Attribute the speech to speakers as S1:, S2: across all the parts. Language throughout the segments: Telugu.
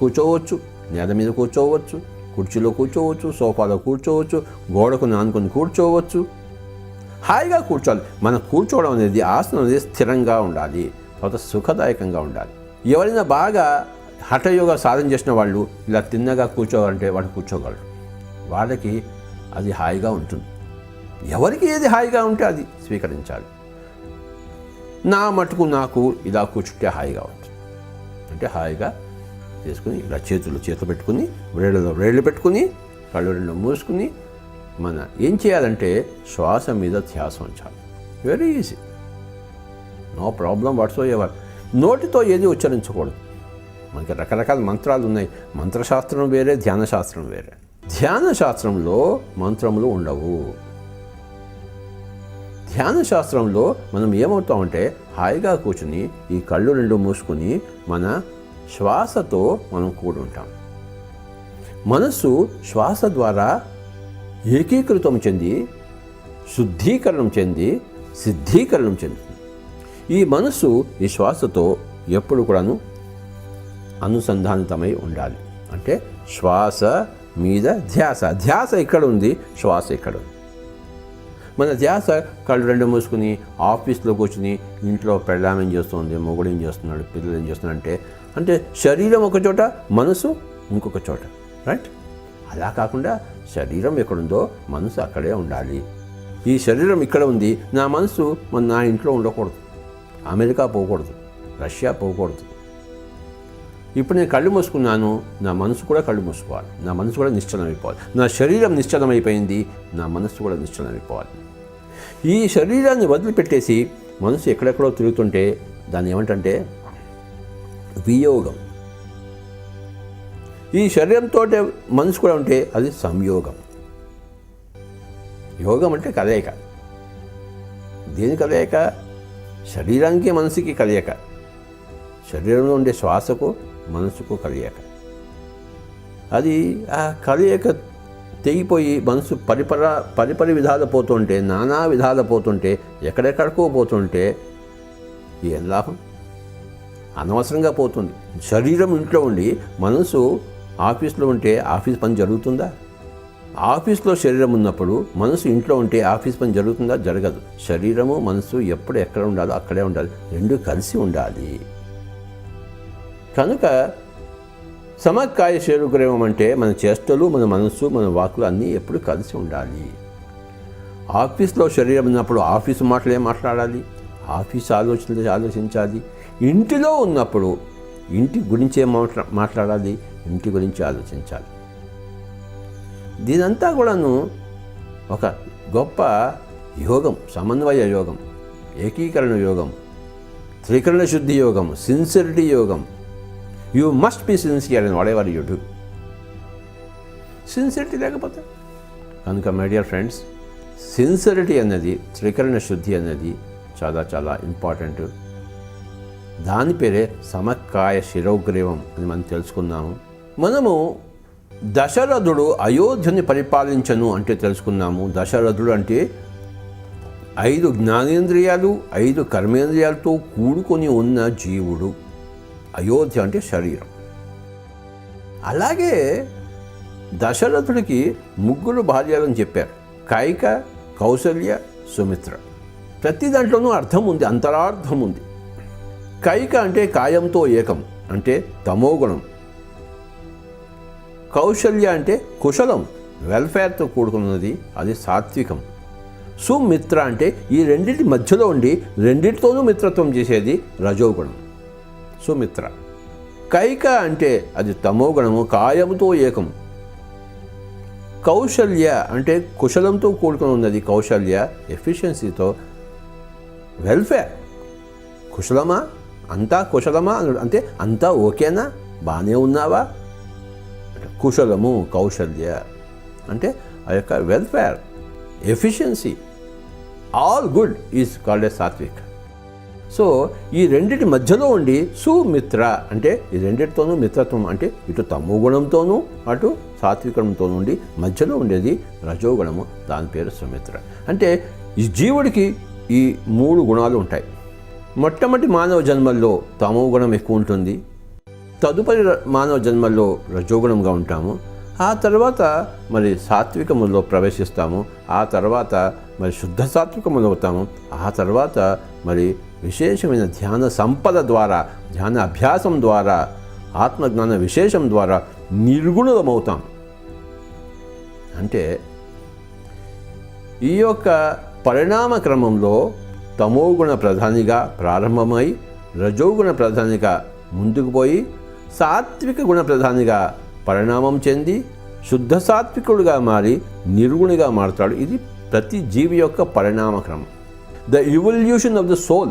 S1: కూర్చోవచ్చు నేల మీద కూర్చోవచ్చు కుర్చీలో కూర్చోవచ్చు సోఫాలో కూర్చోవచ్చు గోడకు నానుకొని కూర్చోవచ్చు. హాయిగా కూర్చోవాలి. మనం కూర్చోవడం అనేది ఆసనం అనేది స్థిరంగా ఉండాలి. తర్వాత సుఖదాయకంగా ఉండాలి. ఎవరైనా బాగా హఠయోగా సాధన చేసిన వాళ్ళు ఇలా తిన్నగా కూర్చోవాలంటే వాళ్ళు కూర్చోగలరు. వాళ్ళకి అది హాయిగా ఉంటుంది. ఎవరికి ఏది హాయిగా ఉంటే అది స్వీకరించాలి. నా మటుకు నాకు ఇలా కూర్చుంటే హాయిగా ఉంటుంది. అంటే హాయిగా చేసుకుని ఇలా చేతులు చేతులు పెట్టుకుని వేళ్ళలో వేళ్ళు పెట్టుకుని కళ్ళు రెండు మూసుకుని మన ఏం చేయాలంటే శ్వాస మీద ధ్యాస ఉంచాలి. Very easy no problem whatsoever నోటితో ఏది ఉచ్చరించకూడదు. మనకి రకరకాల మంత్రాలు ఉన్నాయి. మంత్రశాస్త్రం వేరే ధ్యాన శాస్త్రం వేరే. ధ్యాన శాస్త్రంలో మంత్రములు ఉండవు. ధ్యాన శాస్త్రంలో మనం ఏమవుతామంటే హాయిగా కూర్చుని ఈ కళ్ళు రెండు మూసుకుని మన శ్వాసతో మనం కూడి ఉంటాం. మనస్సు శ్వాస ద్వారా ఏకీకృతం చెంది శుద్ధీకరణం చెంది సిద్ధీకరణం చెందుతుంది. ఈ మనస్సు ఈ శ్వాసతో ఎప్పుడు కూడాను అనుసంధానితమై ఉండాలి. అంటే శ్వాస మీద ధ్యాస. ధ్యాస ఇక్కడ ఉంది? శ్వాస ఇక్కడ ఉంది? మన ధ్యాస కళ్ళు రెండు మూసుకుని ఆఫీస్లో కూర్చుని ఇంట్లో పెళ్ళామేం చేస్తుంది మొగుడు ఏం చేస్తున్నాడు పిల్లలు ఏం చేస్తున్నాడు అంటే అంటే శరీరం ఒక చోట మనసు ఇంకొక చోట రైట్ అలా కాకుండా శరీరం ఎక్కడుందో మనసు అక్కడే ఉండాలి. ఈ శరీరం ఇక్కడ ఉంది నా మనసు మన నా ఇంట్లో ఉండకూడదు. అమెరికా పోకూడదు రష్యా పోకూడదు. ఇప్పుడు నేను కళ్ళు మూసుకున్నాను నా మనసు కూడా కళ్ళు మూసుకోవాలి. నా మనసు కూడా నిశ్చలమైపోవాలి. నా శరీరం నిశ్చలమైపోయింది నా మనసు కూడా నిశ్చలమైపోవాలి. ఈ శరీరాన్ని వదిలిపెట్టేసి మనసు ఎక్కడెక్కడో తిరుగుతుంటే దాన్ని ఏమంటే వియోగం. ఈ శరీరంతో మనసు కూడా ఉంటే అది సంయోగం. యోగం అంటే కలయిక. దేని కలయిక? శరీరానికి మనసుకి కలయిక. శరీరంలో ఉండే శ్వాసకు మనసుకు కలయిక. అది ఆ కలయిక తెగిపోయి మనసు పరిపర పరిపరి విధాలు పోతుంటే నానా విధాలు పోతుంటే ఎక్కడెక్కడికో పోతుంటే ఏం లాభం? అనవసరంగా పోతుంది. శరీరం ఇంట్లో ఉండి మనసు ఆఫీస్లో ఉంటే ఆఫీస్ పని జరుగుతుందా? ఆఫీస్లో శరీరం ఉన్నప్పుడు మనసు ఇంట్లో ఉంటే ఆఫీస్ పని జరుగుతుందా? జరగదు. శరీరము మనసు ఎప్పుడు ఎక్కడ ఉండాలో అక్కడే ఉండాలి. రెండు కలిసి ఉండాలి. కనుక సమకాయ శరీరగ్రహం అంటే మన చేష్టలు మన మనస్సు మన వాకులు అన్నీ ఎప్పుడు కలిసి ఉండాలి. ఆఫీస్లో శరీరం ఉన్నప్పుడు ఆఫీసు మాటలే మాట్లాడాలి? ఆఫీస్ ఆలోచనలు ఆలోచించాలి. ఇంటిలో ఉన్నప్పుడు ఇంటి గురించే మాట్లా మాట్లాడాలి? ఇంటి గురించి ఆలోచించాలి. దీనంతా కూడాను ఒక గొప్ప యోగం సమన్వయ యోగం ఏకీకరణ యోగం త్రికరణ శుద్ధి యోగం సిన్సిరిటీ యోగం you must be sincere and వాడేవారు యూ డూ సిన్సిరిటీ లేకపోతే? కనుక మై డియర్ ఫ్రెండ్స్ సిన్సిరిటీ అన్నది త్రికరణ శుద్ధి అన్నది చాలా చాలా ఇంపార్టెంట్ దాని పేరే సమకాయ శిరోగ్రీవం అని మనం తెలుసుకున్నాము. మనము దశరథుడు అయోధ్యని పరిపాలించను అంటే తెలుసుకున్నాము. దశరథుడు అంటే ఐదు జ్ఞానేంద్రియాలు ఐదు కర్మేంద్రియాలతో కూడుకొని ఉన్న జీవుడు. అయోధ్య అంటే శరీరం. అలాగే దశరథుడికి ముగ్గురు భార్యలని చెప్పారు. కైక కౌశల్య సుమిత్ర. ప్రతి దాంట్లోనూ అర్థం ఉంది అంతరార్థం ఉంది. కైక అంటే కాయంతో ఏకం అంటే తమోగుణం. కౌశల్య అంటే కుశలం వెల్ఫేర్తో కూడుకున్నది అది సాత్వికం. సుమిత్ర అంటే ఈ రెండింటి మధ్యలో ఉండి రెండింటితోనూ మిత్రత్వం చేసేది రజోగుణం. సుమిత్ర. కైక అంటే అది తమోగుణము కాయముతో ఏకం. కౌశల్య అంటే కుశలంతో కూడుకుని ఉన్నది. కౌశల్య ఎఫిషియన్సీతో వెల్ఫేర్. కుశలమా? అంతా కుశలమా? అంటే అంతా ఓకేనా? బాగానే ఉన్నావా? కుశలము కౌశల్య అంటే ఆ యొక్క welfare. Efficiency. All good is called a sattvic. So ఈ రెండిటి మధ్యలో ఉండి సుమిత్ర అంటే ఈ రెండిటితోనూ మిత్రత్వం అంటే ఇటు తమో గుణంతోనూ అటు సాత్వికంతోనూ ఉండి మధ్యలో ఉండేది రజోగుణము దాని పేరు సుమిత్ర. అంటే ఈ జీవుడికి ఈ మూడు గుణాలు ఉంటాయి. మొట్టమొదటి మానవ జన్మల్లో తమో గుణం ఎక్కువ ఉంటుంది. తదుపరి మానవ జన్మల్లో రజోగుణంగా ఉంటాము. ఆ తర్వాత మరి సాత్వికములో ప్రవేశిస్తాము. ఆ తర్వాత మరి శుద్ధ సాత్వికములు అవుతాము. ఆ తర్వాత మరి విశేషమైన ధ్యాన సంపద ద్వారా ధ్యాన అభ్యాసం ద్వారా ఆత్మజ్ఞాన విశేషం ద్వారా నిర్గుణమవుతాం అంటే ఈ యొక్క పరిణామ క్రమంలో తమోగుణ ప్రధానిగా ప్రారంభమై రజోగుణ ప్రధానిగా ముందుకు పోయి సాత్విక గుణ ప్రధానిగా పరిణామం చెంది శుద్ధ సాత్వికుడుగా మారి నిర్గుణిగా మారుతాడు. ఇది ప్రతి జీవి యొక్క పరిణామ క్రమం. The evolution of the soul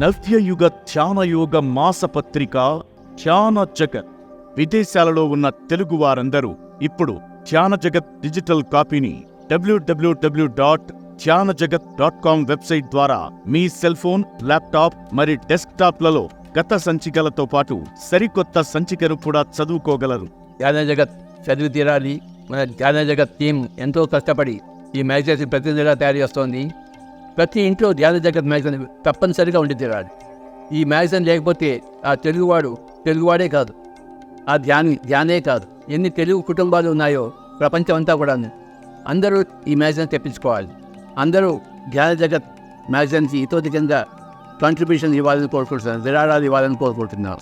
S2: నవ్యయుగ ధ్యానయోగ మాసపత్రిక ధ్యాన జగత్ విదేశాలలో ఉన్న తెలుగు వారందరూ ఇప్పుడు ధ్యాన జగత్ డిజిటల్ కాపీని డబ్ల్యూడబ్ల్యూడబ్ల్యూ డాట్ ధ్యాన జగత్ డాట్ కామ్ వెబ్సైట్ ద్వారా మీ సెల్ ఫోన్ ల్యాప్టాప్ మరి డెస్క్టాప్లలో గత సంచికలతో పాటు సరికొత్త సంచికను కూడా చదువుకోగలరు.
S3: ధ్యాన జగత్ చదివి తీరాలి. మన ధ్యాన జగత్ టీం ఎంతో కష్టపడి ఈ మ్యాగజైన్స్ ప్రతి తయారు చేస్తోంది. ప్రతి ఇంట్లో ధ్యాన జగత్ మ్యాగజైన్ తప్పనిసరిగా ఉండి తీరాలి ఈ మ్యాగజైన్ లేకపోతే ఆ తెలుగువాడు తెలుగువాడే కాదు. ఆ ధ్యాని ధ్యానే కాదు. ఎన్ని తెలుగు కుటుంబాలు ఉన్నాయో ప్రపంచం అంతా కూడా అందరూ ఈ మ్యాగజైన్ తెప్పించుకోవాలి. అందరూ ధ్యాన జగత్ మ్యాగజైన్కి ఇతోటి కింద కాంట్రిబ్యూషన్ ఇవ్వాలని కోరుకుంటున్నారు. విరాళాలు ఇవ్వాలని కోరుకుంటున్నారు.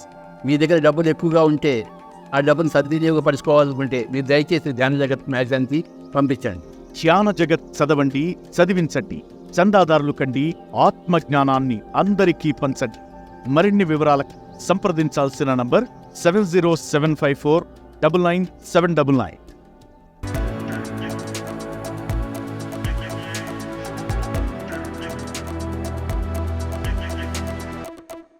S3: మీ దగ్గర డబ్బులు ఎక్కువగా ఉంటే ఆ డబ్బును సద్వినియోగపరచుకోవాలనుకుంటే మీరు దయచేసి ధ్యాన జగత్ మ్యాగజైన్కి పంపించండి.
S2: ధ్యాన జగత్ చదవండి చదివించండి. చందాదారులు కండి ఆత్మజ్ఞానాన్ని అందరికీ పంచండి. మరిన్ని వివరాలకు సంప్రదించాల్సిన number seven zero seven five four double nine seven double nine.